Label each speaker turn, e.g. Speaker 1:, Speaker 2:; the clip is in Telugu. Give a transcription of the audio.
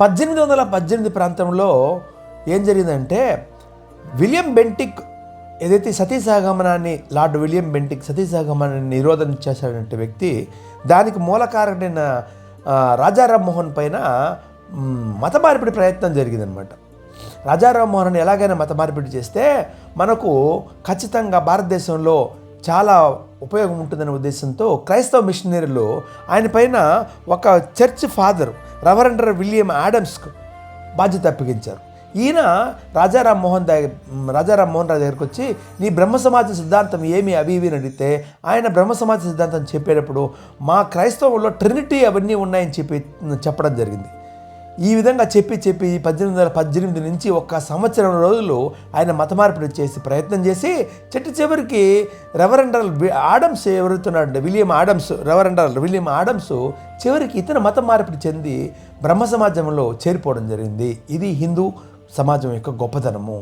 Speaker 1: పద్దెనిమిది వందల పద్దెనిమిది ప్రాంతంలో ఏం జరిగిందంటే విలియం బెంటిక్ ఏదైతే సతీ సహగమనాన్ని లార్డ్ విలియం బెంటిక్ సతీ సహగమనాన్ని చేశాడంటే వ్యక్తి దానికి మూలకారకుడైన ఆ, రాజారాం మోహన్ పైన మత మార్పిడి ప్రయత్నం జరిగిందనమాట రాజారాం మోహన్ ఎలాగైనా మత మార్పిడి చేస్తే మనకు ఖచ్చితంగా భారతదేశంలో చాలా ఉపయోగం ఉంటుందనే ఉద్దేశంతో క్రైస్తవ మిషనరీలు ఆయన పైన ఒక చర్చ్ ఫాదర్ రవరెండర్ విలియం ఆడమ్స్కు బాధ్యత అప్పగించారు. ఈయన రాజారాం మోహన్ దగ్గర రాజారాం మోహన్ రావు దగ్గరికి వచ్చి నీ బ్రహ్మ సమాజ సిద్ధాంతం ఏమి అవి ఇవి అడిగితే ఆయన బ్రహ్మ సమాజ సిద్ధాంతం చెప్పేటప్పుడు మా క్రైస్తవంలో ట్రినిటీ అవన్నీ ఉన్నాయని చెప్పి చెప్పడం జరిగింది. ఈ విధంగా చెప్పి చెప్పి పద్దెనిమిది వందల పద్దెనిమిది నుంచి ఒక్క సంవత్సరం రోజులు ఆయన మత మార్పిడి చేసి ప్రయత్నం చేసి చెట్టు చివరికి reverend Adams ఎవరుతున్నాడు William Adams reverend William Adams చివరికి ఇతను మత మార్పిడి చెంది బ్రహ్మ సమాజంలో చేరిపోవడం జరిగింది. ఇది హిందూ సమాజం యొక్క గొప్పతనము.